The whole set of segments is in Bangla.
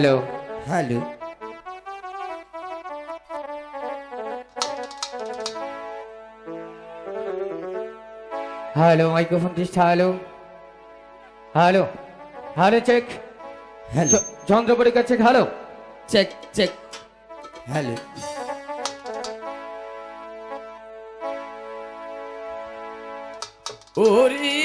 Hello hello hello microphone test hello. Hello hello check hello. যন্ত্র পরীক্ষা check hello. Check check hello. ওরে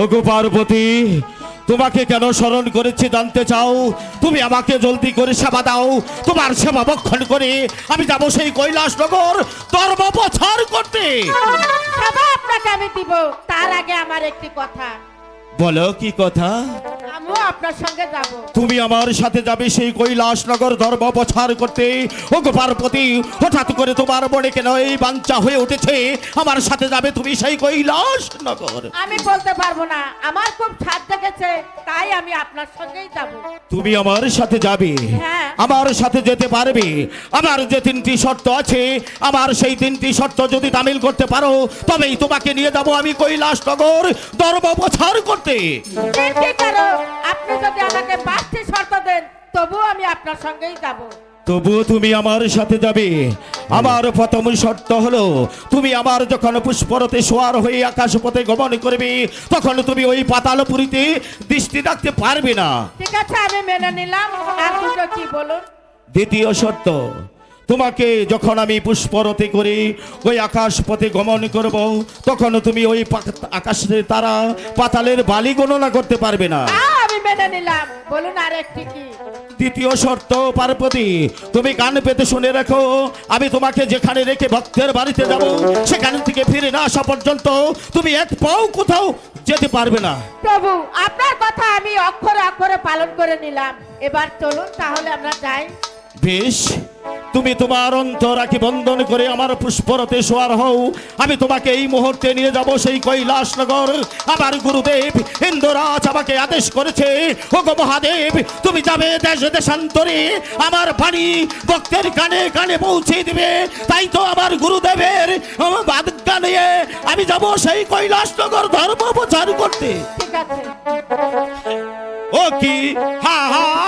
ওগো পার্বতী, তোমাকে কেন স্মরণ করেছি জানতে চাও? তুমি আমাকে জলদি করে সেবা দাও, তোমার সেবা বক্ষণ করে আমি যাব সেই কৈলাস নগর ধর্ম প্রচার করতে আমি দিব, তার আগে আমার একটি কথা। বলো কি কথা? আমিও আপনার সঙ্গে যাব। তুমি আমার সাথে যাবে সেই কৈলাস নগর ধর্ম প্রচার করতে। ওগো পার্বতী হঠাৎ করে তোমার মনে কেন এই বাঞ্চা হয়ে উঠেছে? আমার সাথে যাবে তুমি সেই কৈলাস নগর আমি বলতে পারব না আমার খুব ছাদ দেখেছে তাই আমি আপনার সঙ্গেই যাব। তুমি আমার সাথে যাবে হ্যাঁ। আমার সাথে যেতে পারবে। আমার যে তিনটি শর্ত আছে আমার সেই তিনটি শর্ত যদি তামিল করতে পারো তবেই তোমাকে নিয়ে যাব আমি কৈলাস নগর ধর্ম প্রচার করতে। করো? আপনি যদি আমাকে পাঁচটি শর্ত দেন তবুও আমি আপনার সঙ্গেই যাব। তবুও তুমি আমার সাথে যাবে। আমার প্রথম শর্ত হলো তুমি আমার যখন পুষ্পরতে সোয়ার হয়ে আকাশ পথে গমন করবে তখন তুমি ওই পাতালপুরিতে দৃষ্টি রাখতে পারবে না। ঠিক আছে আমি মেনে নিলাম। আর দুটো কি বলুন? দ্বিতীয় শর্ত তোমাকে যখন আমি পুষ্পরতে করে ওই আকাশ পথে গমন করব তখন তুমি ওই আকাশের তারা পাতালের বালি গণনা করতে পারবে না। আমি মেনে নিলাম। বলুন আর একটি কি? দ্বিতীয় শর্ত পার্বতী তুমি কান পেতে শুনে রাখো আমি তোমাকে যেখানে রেখে ভক্তের বাড়িতে যাব সেখান থেকে ফিরে না আসা পর্যন্ত তুমি এক পাও কোথাও যেতে পারবে না। প্রভু আপনার কথা আমি অক্ষরে অক্ষরে পালন করে নিলাম। এবার চলুন তাহলে আমরা যাই। বেশ তুমি তোমার অন্তরাকে বন্ধন করে আমার পুষ্পরতে শোয়ার হও। আমি তোমাকে এই মুহূর্তে নিয়ে যাব সেই কৈলাসনগর। আমার গুরুদেব ইন্দ্ররাজ আমাকে আদেশ করেছে ও গো মহাদেব তুমি যাবে দেশ দেশান্তরে। আমার বাণী ভক্তের কানে কানে পৌঁছে দিবে। তাই তো আমার গুরুদেবের বাদজ্ঞা নিয়ে আমি যাব সেই কৈলাসনগর ধর্ম প্রচার করতে। ঠিক আছে। ও কি? হা হা।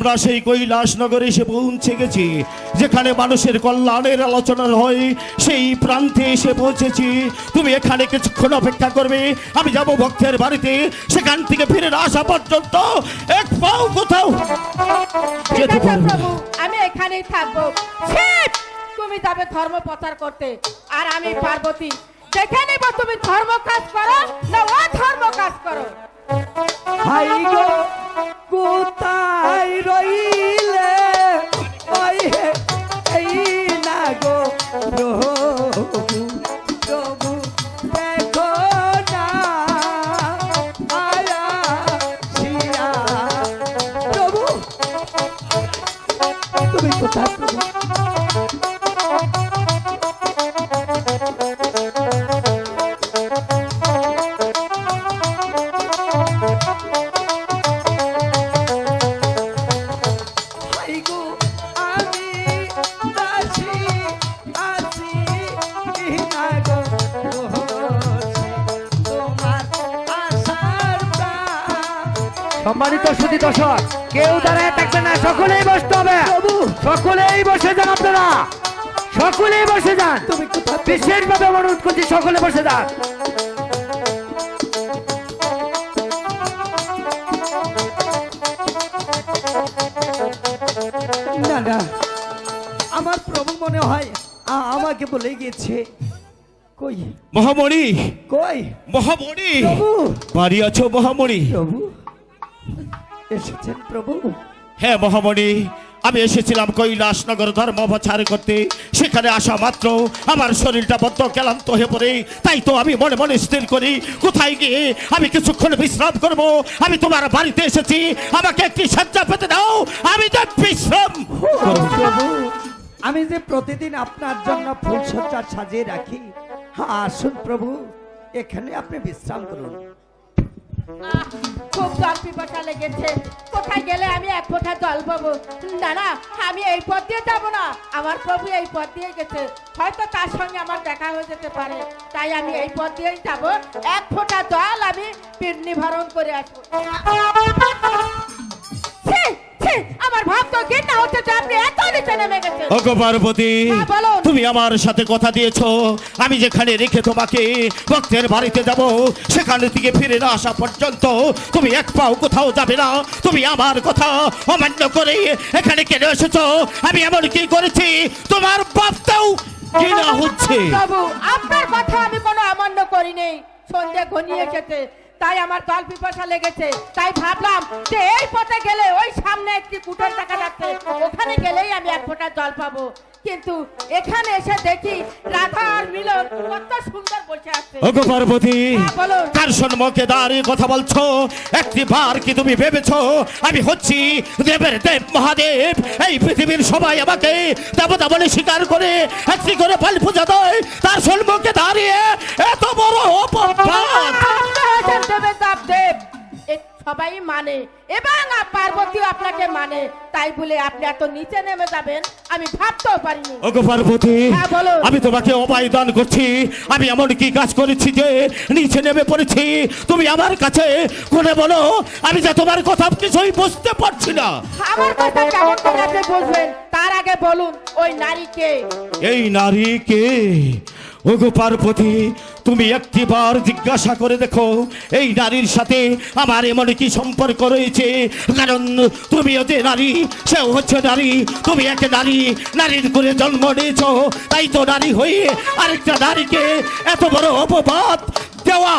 আমরা সেই কৈলাস নগরে এসে পৌঁছে গেছি যেখানে মানুষের কল্যাণের আলোচনা হয় সেই প্রান্তে এসে পৌঁছেছি। তুমি এখানে কিছুক্ষণ অপেক্ষা করবে আমি যাব ভক্তের বাড়িতে সেখান থেকে ফিরে আসা পর্যন্ত এক পাও কোথাও। যেতে পারবে। আমি এখানেই থাকব। তুমি যাবে ধর্ম প্রচার করতে আর আমি পার্বতী। দেখে নিব তুমি ধর্ম কাজ করো না ও ধর্ম কাজ করো। হাই গো কোথায় ahí, no ahí. সম্মানিত সুদী দর্শক কেউ দাঁড়ায় থাকবে না সকলেই বসতে হবে। সকলেই বসে যান আপনারা। সকলেই বসে যান। বিশেষভাবে অনুরোধ করছি সকলে বসে যান। না আমার প্রভু মনে হয় আ- আমাকে বলে গেছে কই? মহামণি! কই? মহামণি! প্রভু! বাড়ি আছো মহামণি? প্রভু! এসেছেন প্রভু। হ্যাঁ মহামণি আমি এসেছিলাম কৈলাসনগর ধর্ম প্রচার করতে। সেখানে আসা মাত্র আমার শরীরটা বদ্ধ ক্লান্ত হয়ে পড়ে। তাই তো আমি মনে মনে স্থির করি কোথায় গিয়ে আমি কিছুক্ষণ বিশ্রাম করব? আমি তোমার বাড়িতে এসেছি আমাকে একটি সজ্জা পেতে দাও আমি তো বিশ্রাম। প্রভু আমি যে প্রতিদিন আপনার জন্য ফুল ফুলসজ্জা সাজিয়ে রাখি হ্যাঁ আসুন প্রভু এখানে আপনি বিশ্রাম করুন। খুব জল পিপাসা লেগেছে। কোথায় গেলে আমি এক ফোঁটা জল পাবো? না না, আমি এই পথ দিয়ে যাব না। আমার প্রভু এই পথ দিয়ে গেছে। হয়তো তার সঙ্গে আমার দেখা হয়ে যেতে পারে। তাই আমি এই পথ দিয়েই যাব। এক ফোঁটা জল আমি পেট ভরণ করে আসব। ওগো পার্বতী হ্যাঁ, তুমি আমার সাথে কথা দিয়েছ। আমি যেখানে রেখে তোমাকে ভক্তের বাড়িতে যাব সেখানে থেকে ফিরে না আসা পর্যন্ত তুমি এক পাও কোথাও যাবে না। তুমি আমার কথা অমান্য করে এখানে কেন এসেছ? আমি এমন কি করেছি? তোমার বাপটাও কিনা হচ্ছে। আপনার কথা আমি কোনো অমান্য করি নেই সন্ধে ঘনিয়ে এসেছে। তাই আমার জল পিপাসা লেগেছে। তাই ভাবলাম যে এই পথে গেলে ওই সামনে একটি কুটোর দেখা যাচ্ছে। ওখানে গেলেই আমি এক ফোঁটা জল পাবো। কিন্তু এখানে এসে দেখি রাধা আর মিলন কত সুন্দর বসে আছে ওগো পার্বতী হ্যাঁ, কার সম্মুখে দাঁড়িয়ে কথা বলছো একটি বার কি তুমি ভেবেছো আমি হচ্ছি দেবের দেব মহাদেব এই পৃথিবীর সবাই আমাকে দেবতা বলে স্বীকার করে একটি করে পাল পূজা দেয় তার সম্মুখে দাঁড়িয়ে এত বড় আপনি দেবের দেব সবাই মানে। এবং পার্বতীও আপনাকে মানে। তাই বলে আপনি এত নিচে নেমে যাবেন আমি ভাবতেও পারিনি। ওগো পার্বতী হ্যাঁ। আমি তোমাকে অবায় দান করছি। আমি এমন কি কাজ করেছি যে নিচে নেমে পড়েছি। তুমি আমার কাছে কোনে বলো আমি যে তোমার কথা কিছুই বুঝতে পারছি না। আমার কথা কেমন করে আপনি বুঝবেন? তার আগে বলুন ওই নারীকে এই নারীকে ওগো পার্বতী তুমি একটিবার জিজ্ঞাসা করে দেখো এই নারীর সাথে আমার এমন কি সম্পর্ক রয়েছে? কারণ তুমিও যে নারী সেও হচ্ছে নারী। তুমি এক নারী নারীর করে জন্ম নিয়েছ তাই তো নারী হয়ে আরেকটা নারীকে এত বড় অপবাদ দেওয়া।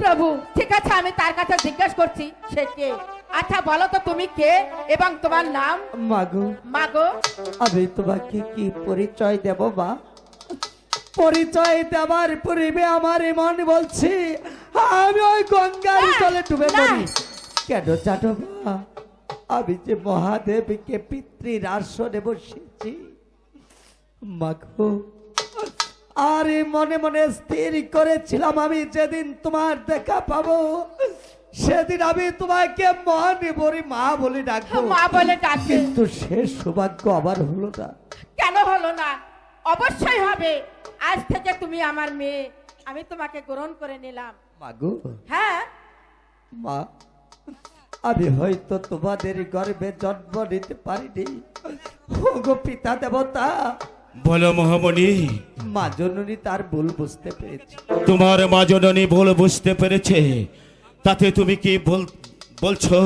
প্রভু ঠিক আছে আমি তার কাছে জিজ্ঞেস করছি সে কে? আচ্ছা বলো তো তুমি কে এবং তোমার নাম? মাগো। মাগো। আমি তোমাকে কি পরিচয় দেব মা? পরিচয় দেওয়ার পূর্বে আমার মন বলছি আমি ওই গঙ্গার জলে ডুবে। মরি। কেন জানো মা? আমি যে মহাদেবকে পিতৃর আসনে বসেছি মাগো আরে মনে মনে স্থির করেছিলাম আমি যেদিন তোমার দেখা পাবো সেদিন আমি তোমাকে মনে বলি মা বলে ডাকবো। মা বলে ডাকবে। কিন্তু শেষ সৌভাগ্য আবার হলো না। কেন হলো না? অবশ্যই হবে। আজ থেকে তুমি আমার মেয়ে। আমি তোমাকে গ্রহণ করে নিলাম। মাগু হ্যাঁ? মা আমি হয়তো তোমাদের গর্বে জন্ম নিতে পারিনি। গো পিতা দেবতা। বলো মহামণি। মা জননী তার ভুল বুঝতে পেরেছে। তোমার মা জননী ভুল বুঝতে পেরেছে। তাতে তুমি কি বল বলছো,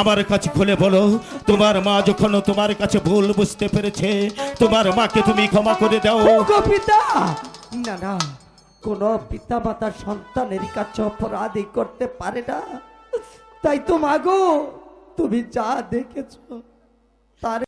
আমার কাছে খুলে বলো, তোমার মা যখন তোমার কাছে ভুল বুঝতে পেরেছে, তোমার মাকে তুমি ক্ষমা করে দাও। পিতা! না না, কোন পিতা মাতা সন্তানের কাছে অপরাধী করতে পারে না। তাই তো মাগো তুমি যা দেখেছ, তার